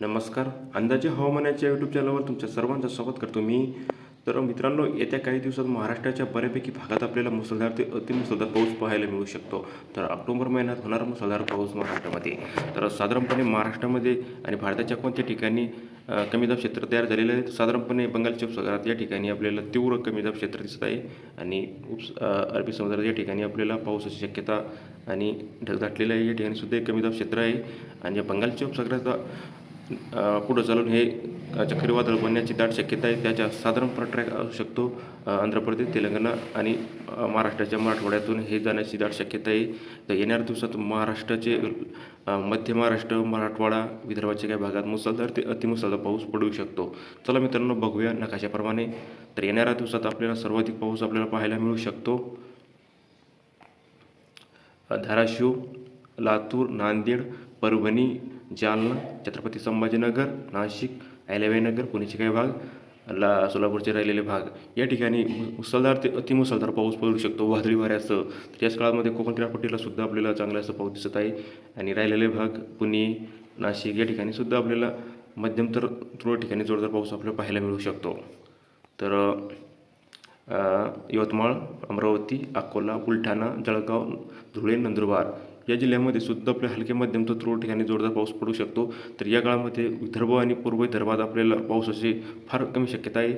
नमस्कार. अंदाजे हवामानाच्या यूट्यूब चॅनलवर तुमच्या सर्वांचं स्वागत करतो मी. तर मित्रांनो येत्या काही दिवसात महाराष्ट्राच्या बऱ्यापैकी भागात आपल्याला मुसळधार ते अतिमुसळधार पाऊस पाहायला मिळू शकतो. तर ऑक्टोबर महिन्यात होणारा मुसळधार पाऊस महाराष्ट्रामध्ये. तर साधारणपणे महाराष्ट्रामध्ये आणि भारताच्या कोणत्या ठिकाणी कमी दाब क्षेत्र तयार झालेलं आहे साधारणपणे बंगालच्या उपसागरात या ठिकाणी आपल्याला तीव्र कमी दाब क्षेत्र दिसत आहे आणि उप अरबी समुद्रात या ठिकाणी आपल्याला पावसाची शक्यता आणि ढग दाटलेलं आहे. या ठिकाणी सुद्धा एक कमी दाब क्षेत्र आहे. आणि बंगालच्या उपसागराचा पुढं चालून हे चक्रीवादळ बनण्याची दाट शक्यता आहे. त्याच्या साधारणपणे ट्रॅक असू शकतो आंध्र प्रदेश तेलंगणा आणि महाराष्ट्राच्या मराठवाड्यातून हे जाण्याची दाट शक्यता आहे. तर येणाऱ्या दिवसात महाराष्ट्राचे मध्य महाराष्ट्र मराठवाडा विदर्भाच्या काही भागात मुसळधार ते अतिमुसळधार पाऊस पडू शकतो. चला मित्रांनो बघूया नकाशाप्रमाणे. तर येणाऱ्या दिवसात आपल्याला सर्वाधिक पाऊस आपल्याला पाहायला मिळू शकतो. धाराशिव लातूर नांदेड परभणी जालना छत्रपती संभाजीनगर नाशिक अहिल्याबाईनगर पुण्याचे काही भाग ला सोलापूरचे राहिलेले भाग. या ठिकाणी मुसळधार ते अतिमुसळधार पाऊस पडू शकतो वादळी वाऱ्यासह. तर याच काळामध्ये कोकण किनारपट्टीला सुद्धा आपल्याला चांगला असं पाऊस दिसत आहे. आणि राहिलेले भाग पुणे नाशिक या ठिकाणी सुद्धा आपल्याला मध्यम तर तुरळक ठिकाणी जोरदार पाऊस आपल्याला पाहायला मिळू शकतो. तर यवतमाळ अमरावती अकोला बुलढाणा जळगाव धुळे नंदुरबार या जिल्ह्यामध्ये सुद्धा आपल्या हलके मध्यम तर तुरळ ठिकाणी जोरदार पाऊस पडू शकतो. तर या काळामध्ये विदर्भ आणि पूर्व विदर्भात आपल्याला पावसाची फार कमी शक्यता आहे.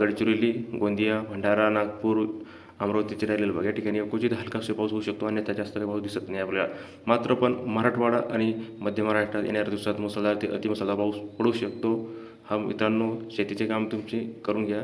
गडचिरोली गोंदिया भंडारा नागपूर अमरावतीचे राहिलेले भाग या ठिकाणी क्वचित हलकासा पाऊस होऊ शकतो आणि जास्त काही पाऊस दिसत नाही आपल्याला. मात्र पण मराठवाडा आणि मध्य महाराष्ट्रात येणाऱ्या दिवसात मुसळधार ते अतिमुसळधार पाऊस पडू शकतो. हा मित्रांनो शेतीचे काम तुमचे करून घ्या.